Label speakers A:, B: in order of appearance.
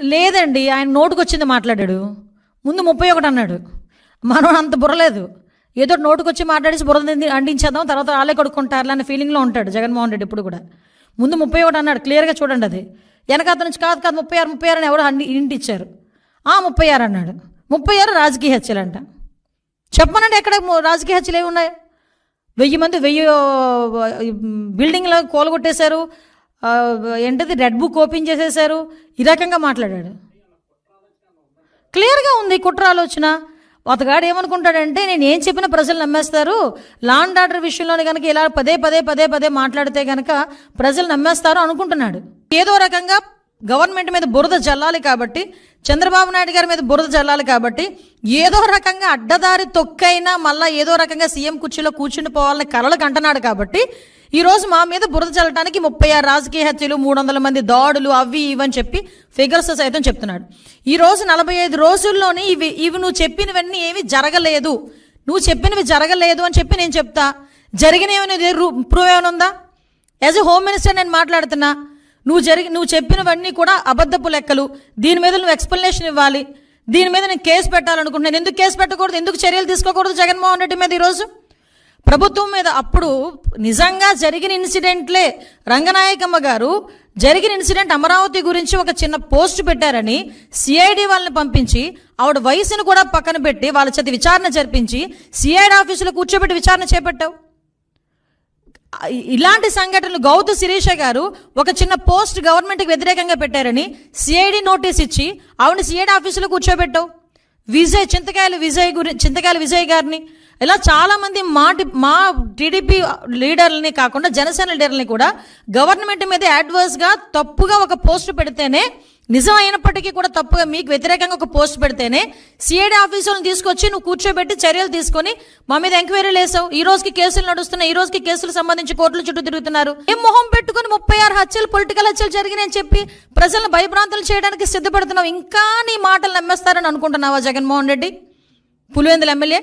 A: లేదండి ఆయన నోటుకొచ్చింది మాట్లాడాడు. ముందు ముప్పై ఒకటి అన్నాడు. మనం అంత బుర్రలేదు ఏదో నోటుకొచ్చి మాట్లాడేసి బుర్ర అండించేద్దాం తర్వాత వాళ్ళే కొడుకుంటారు అనే ఫీలింగ్లో ఉంటాడు జగన్మోహన్ రెడ్డి ఇప్పుడు కూడా. ముందు ముప్పై ఒకటి అన్నాడు క్లియర్గా చూడండి అది. వెనకాత నుంచి కాదు కాదు ముప్పై ఆరు ముప్పై ఆరు అని ఎవరు అండి ఇంటిచ్చారు ఆ ముప్పై ఆరు అన్నాడు. ముప్పై ఆరు రాజకీయ హత్యలంట. చెప్పనండి ఎక్కడ రాజకీయ హత్యలు ఏమి ఉన్నాయి వెయ్యి మంది వెయ్యి బిల్డింగ్లో కోలు కొట్టేశారు. ఏంటది? రెడ్ బుక్ ఓపెన్ చేసేసారు ఈ రకంగా మాట్లాడాడు. క్లియర్గా ఉంది కుట్ర ఆలోచన. అతగాడు ఏమనుకుంటాడంటే నేను ఏం చెప్పినా ప్రజలు నమ్మేస్తారు. లాండ్ ఆర్డర్ విషయంలోనే కనుక ఇలా పదే పదే పదే పదే మాట్లాడితే కనుక ప్రజలు నమ్మేస్తారు అనుకుంటున్నాడు. ఏదో రకంగా గవర్నమెంట్ మీద బురద జల్లాలి కాబట్టి చంద్రబాబు నాయుడు గారి మీద బురద జల్లాలి కాబట్టి ఏదో రకంగా అడ్డదారి తొక్కైనా మళ్ళీ ఏదో రకంగా సీఎం కుర్చీలో కూర్చుని పోవాలని కలలకు అంటున్నాడు కాబట్టి ఈ రోజు మా మీద బురద చల్లటానికి ముప్పై ఆరు రాజకీయ హత్యలు మూడు వందల మంది దాడులు అవి ఇవి అని చెప్పి ఫిగర్స్ సైతం చెప్తున్నాడు. ఈరోజు నలభై ఐదు రోజుల్లోనే ఇవి ఇవి నువ్వు చెప్పినవన్నీ ఏవి జరగలేదు. నువ్వు చెప్పినవి జరగలేదు అని చెప్పి నేను చెప్తా. జరిగినవి ప్రూవ్ ఏమైనా ఉందా? యాజ్ ఎ హోమ్ మినిస్టర్ నేను మాట్లాడుతున్నా. నువ్వు జరిగి నువ్వు చెప్పినవన్నీ కూడా అబద్ధపు లెక్కలు. దీని మీద నువ్వు ఎక్స్ప్లెనేషన్ ఇవ్వాలి. దీని మీద నేను కేసు పెట్టాలనుకుంటున్నాను. ఎందుకు కేసు పెట్టకూడదు? ఎందుకు చర్యలు తీసుకోకూడదు జగన్మోహన్ రెడ్డి మీద ఈరోజు? ప్రభుత్వం మీద అప్పుడు నిజంగా జరిగిన ఇన్సిడెంట్లే. రంగనాయకమ్మ గారు జరిగిన ఇన్సిడెంట్ అమరావతి గురించి ఒక చిన్న పోస్ట్ పెట్టారని సిఐడి వాళ్ళని పంపించి ఆవిడ వయసును కూడా పక్కన పెట్టి వాళ్ళ చేతి విచారణ జరిపించి సిఐడి ఆఫీసులో కూర్చోబెట్టి విచారణ చేపట్టావు. ఇలాంటి సంఘటనలు గౌతు శిరీష గారు ఒక చిన్న పోస్ట్ గవర్నమెంట్కి వ్యతిరేకంగా పెట్టారని సిఐడి నోటీస్ ఇచ్చి ఆవిడ సిఐడి ఆఫీసులో కూర్చోబెట్టావు. విజయ్ చింతకాయలు విజయ్ గురి చింతకాయల విజయ్ గారిని ఇలా చాలామంది మా మా టీడీపీ లీడర్లని కాకుండా జనసేన లీడర్ని కూడా గవర్నమెంట్ మీద అడ్వర్స్గా తప్పుగా ఒక పోస్ట్ పెడితేనే నిజం అయినప్పటికీ కూడా తప్పుగా మీకు వ్యతిరేకంగా ఒక పోస్ట్ పెడితేనే సిఐడి ఆఫీసులను తీసుకొచ్చి నువ్వు కూర్చోబెట్టి చర్యలు తీసుకొని మా మీద ఎంక్వైరీలు వేసావు ఈ రోజుకి కేసులు నడుస్తున్నాయి. ఈ రోజుకి కేసులు సంబంధించి కోర్టుల చుట్టూ తిరుగుతున్నారు. ఏం మొహం పెట్టుకుని ముప్పై ఆరు హత్యలు పొలిటికల్ హత్యలు జరిగినాయని చెప్పి ప్రజలను భయభ్రాంతులు చేయడానికి సిద్ధపడుతున్నావు. ఇంకా నీ మాటలు నమ్మేస్తారని అనుకుంటున్నావా Jaganmohan Reddy? Pulivendula MLA?